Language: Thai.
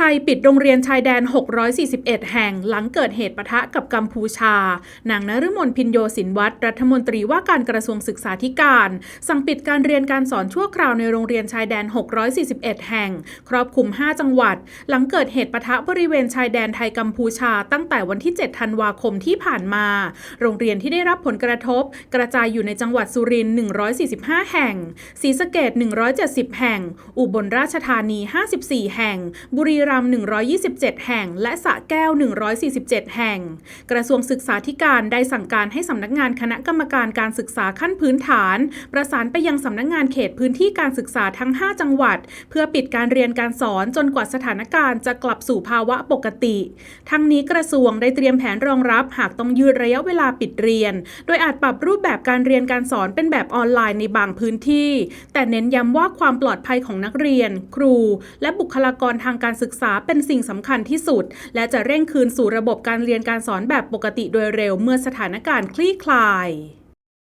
ไทยปิดโรงเรียนชายแดน 641 แห่งหลังเกิดเหตุปะทะกับกัมพูชา นางนฤมลพินโยสินวัตรรัฐมนตรีว่าการกระทรวงศึกษาธิการ สั่งปิดการเรียนการสอนชั่วคราวในโรงเรียนชายแดน 641 แห่ง ครอบคลุม 5 จังหวัด หลังเกิดเหตุปะทะบริเวณชายแดนไทยกัมพูชา ตั้งแต่วันที่ 7 ธันวาคมที่ผ่านมา โรงเรียนที่ได้รับผลกระทบ กระจายอยู่ในจังหวัดสุรินทร์ 145 แห่ง ศรีสะเกษ170 แห่ง อุบลราชธานี 54 แห่ง บุรีรัมย์ 127 แห่ง และสระแก้ว 147 แห่ง กระทรวงศึกษาธิการได้สั่งการให้สำนักงานคณะกรรมการการศึกษาขั้นพื้นฐาน ประสานไปยังสำนักงานเขตพื้นที่การศึกษาทั้ง 5 จังหวัด เพื่อปิดการเรียนการสอนจนกว่าสถานการณ์จะกลับสู่ภาวะปกติ ทั้งนี้กระทรวงได้เตรียมแผนรองรับหากต้องยืดระยะเวลาปิดเรียน โดยอาจปรับรูปแบบการเรียนการสอนเป็นแบบออนไลน์ในบางพื้นที่ แต่เน้นย้ำว่าความปลอดภัยของนักเรียน ครู และบุคลากรทางการศึกษาษาเป็นสิ่งสำคัญที่สุด และจะเร่งคืนสู่ระบบการเรียนการสอนแบบปกติโดยเร็วเมื่อสถานการณ์คลี่คลาย